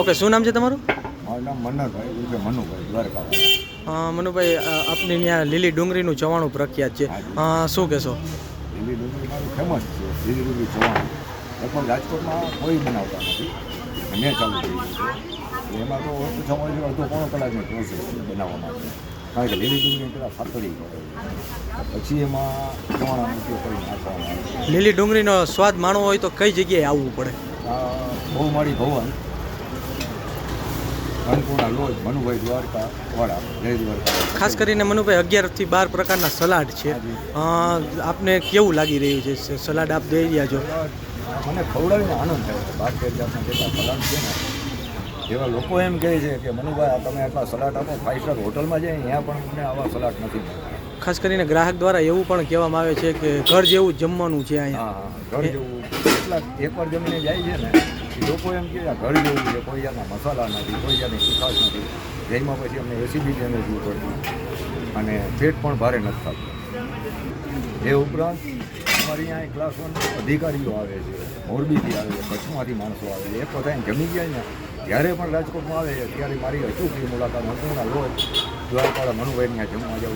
Okay શું નામ છે તમારું? મારું નામ ઉર્ફે મનુભાઈ દ્વારકા મનુભાઈ આપની ત્યાં લીલી ડુંગળીનું ચવાણું પ્રખ્યાત છે. શું કહેશો? લીલી ડુંગળી મારું ફેમસ છે લીલી ડુંગળી ચવાણું. પણ રાજકોટમાં કોઈ બનાવતા નથી. મેં ચાલુ કરી છે. એમાં તો ઓછું અડધો પોણો કલાકની પ્રોસેસ બનાવવા માટે. કારણ કે લીલી ડુંગળી પહેલાં પડે પછી એમાં ચવાણાનો ઉપયોગ કરી નાખવામાં આવે લીલી ડુંગળીનો સ્વાદ માણવો હોય તો કઈ જગ્યાએ આવવું પડે? બહુ મારી ભવન. અન્નપૂર્ણા લોજ મનુભાઈ દ્વારકા વાળા જય દ્વારકા. ખાસ કરીને મનુભાઈ અગિયારથી બાર પ્રકારના સલાડ છે. આપને કેવું લાગી રહ્યું છે સલાડ આપ દઈ રહ્યા છો? મને ખવડાવીને આનંદ થાય છે. બાર તેર જાતના જેટલા સલાડ છે ને એવા લોકો એમ કહે છે કે મનુભાઈ તમે આટલા સલાડ આપો ફાઇવ સ્ટાર હોટલમાં જાય ત્યાં પણ મને આવા સલાડ નથી ખાસ કરીને ગ્રાહક દ્વારા એવું પણ કહેવામાં આવે છે કે ઘર જેવું જમવાનું છે અહીંયા. ઘર જેવું. કેટલાક એકવાર જમીને જાય છે ને લોકો એમ કે ઘર જેવું છે કોઈ જાતના મસાલા નથી કોઈ જાતની તીખાશ નથી જેમાં પછી અમને એસિડિટી નથી પડતી અને પેટ પણ ભારે નથી થતું એ ઉપરાંત અમારી અહીંયા ક્લાસ વન અધિકારીઓ આવે છે મોરબીથી આવે છે કચ્છમાંથી માણસો આવે છે એ બધા જમી ગયા જ્યારે પણ રાજકોટમાં આવે છે ત્યારે મારી અચૂકની મુલાકાત અન્નપૂર્ણા રોજ દ્વારકાળા મનુભાઈ ત્યાં જમવા જવું